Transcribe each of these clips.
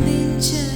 Been changed.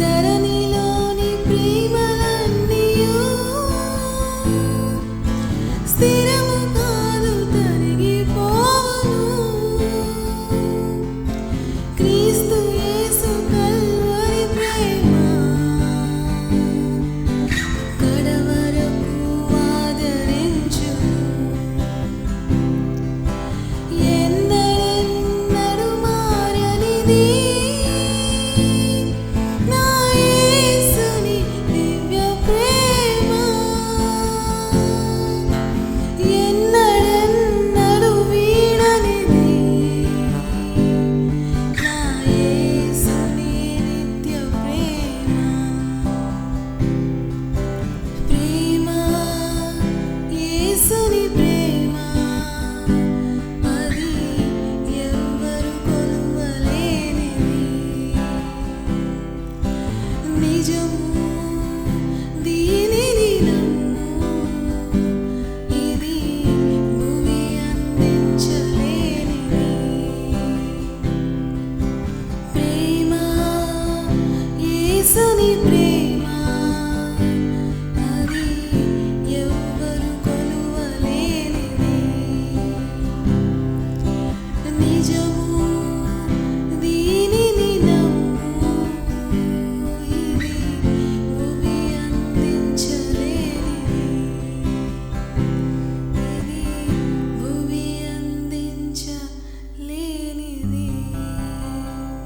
ధరణిలోని ప్రేమలన్నీయు. స్థిర